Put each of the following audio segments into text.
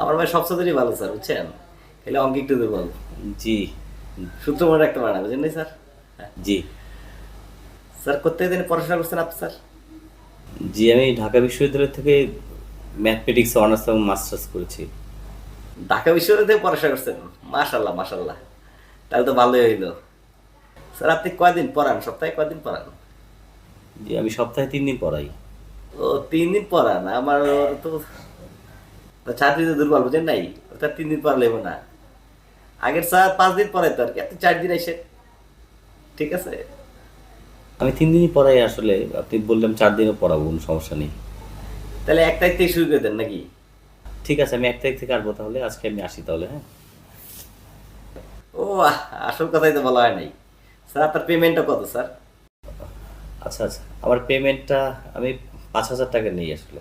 আমার ভাই সব সাবজেক্টই ভালো স্যার বুঝছেন? খালি অঙ্ক একটু দুর্বল। জি। সূত্র মনে রাখতে পারে না বুঝেন স্যার। জি। স্যার কোথায় দিন পড়াশোনা করছেন আপনি স্যার? জি আমি ঢাকা বিশ্ববিদ্যালয় থেকে ম্যাথমেটিক্স অনার্স এবং মাস্টার্স করেছি। ঢাকা বিশ্ববিদ্যালয় থেকে পড়াশোনা করছেন? মাশাল্লাহ মাশাল্লাহ। তাহলে তো ভালোই হইল। স্যার আপনি কয়দিন পড়ান? সপ্তাহে কয়দিন পড়ান? জি আমি সপ্তাহে তিন দিন পড়াই। ও তিন দিন পড়ান? আমার তো তো ছাত্রী তো দুর্বল বুঝেন নাই? ওটা তিন দিন পর লেবো না। আগের স্যার পাঁচ দিন পরে তো আর কি আপনি চার দিন এসে ঠিক আছে? আমি তিন দিনই পড়াই আসলে আপনি বললাম চার দিনও পড়াবো কোনো সমস্যা নেই। তাহলে এক তারিখ থেকে শুরু করে দেন নাকি? ঠিক আছে আমি এক তারিখ থেকে আসব তাহলে আজকে আমি আসি তাহলে হ্যাঁ? ও আসল কথাই তো বলা হয় নাই। স্যার আপনার পেমেন্টটা কত স্যার? আচ্ছা আচ্ছা। আমার পেমেন্টটা আমি পাঁচ হাজার টাকা নেই আসলে।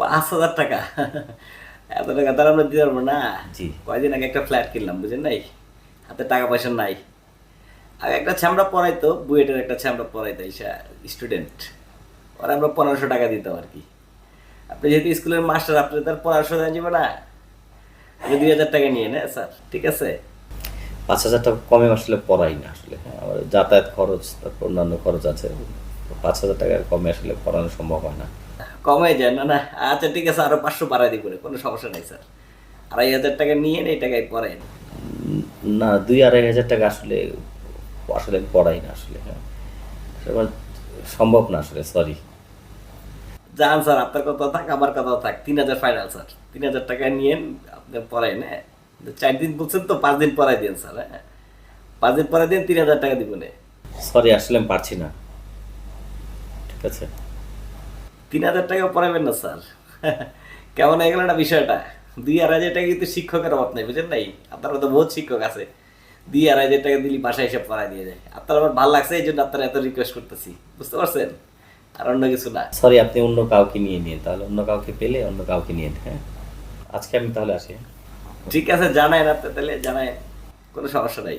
পাঁচ হাজার টাকা। এত টাকা তার আমরা দিতে পারব না? জি। কয়দিন আগে একটা ফ্ল্যাট কিনলাম বুঝেন নাই? হাতে টাকা পয়সা নাই। আগে একটা ছ্যামড়া পড়াইতো বুয়েটের একটা ছ্যামড়া পড়াইতো ঈশা স্টুডেন্ট। ওরা আমরা পনেরোশো টাকা দিতাম আর কি। আপনি যেহেতু স্কুলের মাস্টার আপনি তার পনেরোশো দেওয়া যাবে না। দুই হাজার টাকা নিয়ে না স্যার ঠিক আছে? পাঁচ হাজার টাকা কমে আসলে পড়াই না আসলে। আমার যাতায়াত খরচ তারপর অন্যান্য খরচ আছে। পাঁচ হাজার টাকা কমে আসলে পড়ানো সম্ভব হয় না। কমে যায় না না আচ্ছা ঠিক আছে আরও পাঁচশো বাড়াই করে কোনো সমস্যা নেই স্যার। আড়াই হাজার টাকা নিয়ে এই টাকায় উম, না দুই আড়াই হাজার টাকা আসলে আসলে পড়াই না আসলে হ্যাঁ। সম্ভব না আসলে সরি যান স্যার আপনার কথা থাক আমার কথা থাক তিন হাজার ফাইনাল স্যার। তিন হাজার টাকা নিয়ে আপনি পড়াই না চার দিন বলছেন তো পাঁচ দিন পড়াই দিন স্যার হ্যাঁ। পাঁচ দিন পড়াই দিন তিন হাজার টাকা দিব না। সরি আসলে আমি পারছি না। ঠিক আছে। তিন হাজার টাকা পড়াবেন না স্যার। কেমন হয়ে গেল না বিষয়টা? দুই আড়াই হাজার টাকা কিন্তু শিক্ষকের অভাব নেই বুঝেন নাই? আপনার মতো বহুত শিক্ষক আছে। দুই আড়াই হাজার টাকা দিলি বাসায় এসে পড়াই দিয়ে যায়। আপনার আমার ভালো লাগছে এই জন্য আপনার এত রিকোয়েস্ট করতেছি। বুঝতে পারছেন? আর অন্য কিছু না। সরি আপনি অন্য কাউকে নিয়ে নিন তাহলে অন্য কাউকে পেলে অন্য কাউকে নিয়ে হ্যাঁ? আজকে আমি তাহলে আসি? ঠিক আছে জানায় না তাহলে জানায় কোনো সমস্যা নাই।